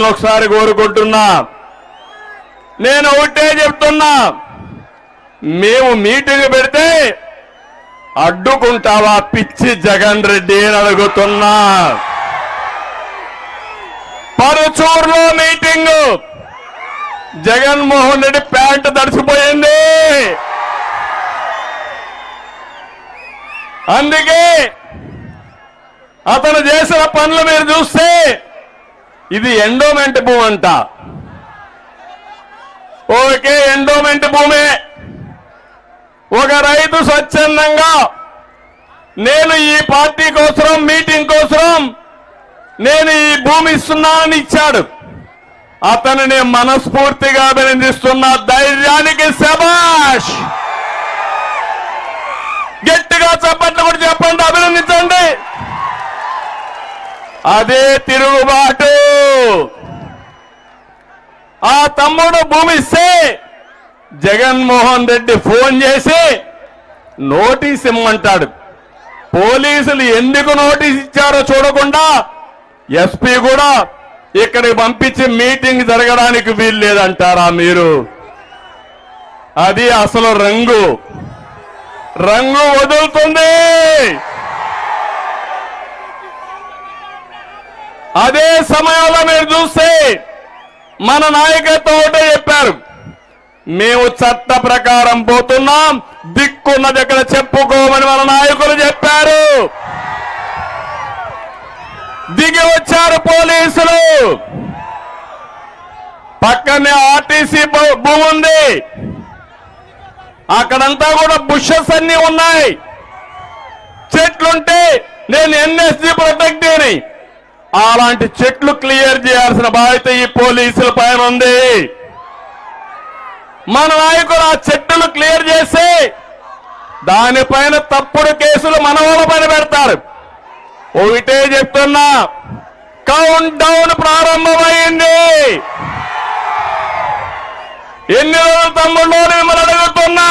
ఒకసారి కోరుకుంటున్నా. నేను ఒకటే చెప్తున్నా. మేము మీటింగ్ పెడితే అడ్డుకుంటావా పిచ్చి జగన్ రెడ్డి అని అడుగుతున్నా. పరుచూరులో మీటింగ్. జగన్మోహన్ రెడ్డి ప్యాంటు తడిసిపోయింది. అందుకే అతను చేసిన పనులు మీరు చూస్తే ఇది ఎండోమెంట్ భూమి అంట. ఓకే ఎండోమెంట్ భూమే. ఒక రైతు స్వచ్ఛందంగా నేను ఈ పార్టీ కోసం మీటింగ్ కోసం నేను ఈ భూమి ఇస్తున్నానని ఇచ్చాడు. అతనిని మనస్ఫూర్తిగా అభినందిస్తున్న ధైర్యానికి శబాష్ గట్టిగా చెప్పట్లు కూడా చెప్పండి అభినందించండి. అదే తిరుగుబాటు. తమ్ముడు భూమి ఇస్తే జగన్మోహన్ రెడ్డి ఫోన్ చేసి నోటీస్ ఇమ్మంటాడు. పోలీసులు ఎందుకు నోటీస్ ఇచ్చారో చూడకుండా ఎస్పీ కూడా ఇక్కడికి పంపించి మీటింగ్ జరగడానికి వీలు లేదంటారా మీరు? అది అసలు రంగు. రంగు వదులుతుంది. అదే సమయంలో మీరు చూస్తే మన నాయకత్వం ఒకటే చెప్పారు. మేము చట్ట ప్రకారం పోతున్నాం. దిక్కున్నది ఎక్కడ చెప్పుకోమని మన నాయకులు చెప్పారు. దిగి వచ్చారు పోలీసులు. పక్కనే ఆర్టీసీ భూమి ఉంది. అక్కడంతా కూడా బుషెస్ అన్ని ఉన్నాయి. చెట్లుంటే నేను ఎన్ఎస్జి ప్రొటెక్ట్ అని అలాంటి చెట్లు క్లియర్ చేయాల్సిన బాధ్యత ఈ పోలీసుల పైన ఉంది. మన నాయకులు ఆ చెట్లు క్లియర్ చేసి దానిపైన తప్పుడు కేసులు మన వాళ్ళ పైన పెడతారు. ఒకటే చెప్తున్నా కౌంట్ డౌన్ ప్రారంభమైంది. ఎన్ని రోజులు తమ్ముళ్ళు మిమ్మల్ని అడుగుతున్నా?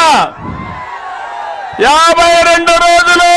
యాభై రెండు రోజులు.